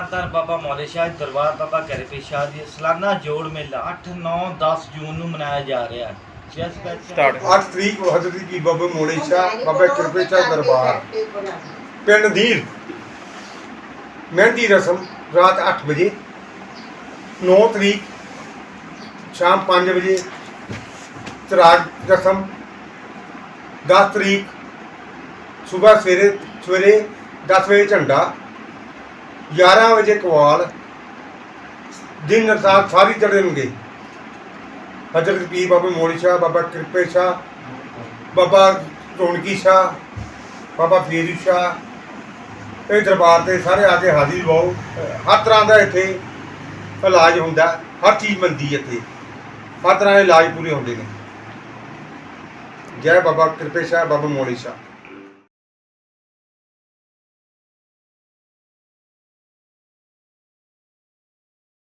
ਧੰਨ ਬਾਬਾ ਮੌਲੇ ਸ਼ਾਹ ਜੀ, ਦਰਬਾਰ ਬਾਬਾ ਕਰਪੇ ਸ਼ਾਹ ਦੀ ਸਾਲਾਨਾ ਜੋੜ ਮੇਲਾ 8 9 10 ਜੂਨ ਨੂੰ ਮਨਾਇਆ ਜਾ ਰਿਹਾ ਹੈ। ਜਿਸ ਵਿੱਚ Start। 8 ਤਰੀਕ ਨੂੰ ਹਜ਼ਰਤ ਜੀ ਬਾਬਾ ਮੋੜੇ ਸ਼ਾਹ ਬਾਬਾ ਕਿਰਪੇ ਸ਼ਾਹ ਦਰਬਾਰ। ਪਿੰਡ ਦੀਰ। ਮਹਿੰਦੀ ਰਸਮ ਰਾਤ 8 ਵਜੇ 9 ਤਰੀਕ ਸ਼ਾਮ 5 ਵਜੇ ਚਰਾਗ ਰਸਮ 10 ਤਰੀਕ ਸਵੇਰ ਸਵੇਰੇ ਸਵੇਰੇ 10 ਵਜੇ ਝੰਡਾ 11 ਵਜੇ ਕਵਾਲ ਦਿਨ ਰਾਤ ਸਾਰੀ ਚੜ੍ਹਨਗੇ ਹਜ਼ਰਤ ਪੀਰ ਬਾਬਾ ਮੋੜੀ ਸ਼ਾਹ, ਬਾਬਾ ਕਿਰਪੇ ਸ਼ਾਹ, ਬਾਬਾ ਰੌਣਕੀ ਸ਼ਾਹ, ਬਾਬਾ ਫੀਰੂ ਸ਼ਾਹ, ਇਹ ਦਰਬਾਰ ਤੇ ਸਾਰੇ ਆ ਕੇ ਹਾਜ਼ਰੀ ਲਵਾਓ ਹਰ ਤਰ੍ਹਾਂ ਦਾ ਇੱਥੇ ਇਲਾਜ ਹੁੰਦਾ, ਹਰ ਚੀਜ਼ ਮਿਲਦੀ ਇੱਥੇ। ਹਰ ਤਰ੍ਹਾਂ ਦੇ ਇਲਾਜ ਪੂਰੇ ਹੁੰਦੇ ਨੇ। ਜੈ ਬਾਬਾ ਕਿਰਪੇ ਸ਼ਾਹ, ਬਾਬਾ ਮੋੜੀ ਸ਼ਾਹ।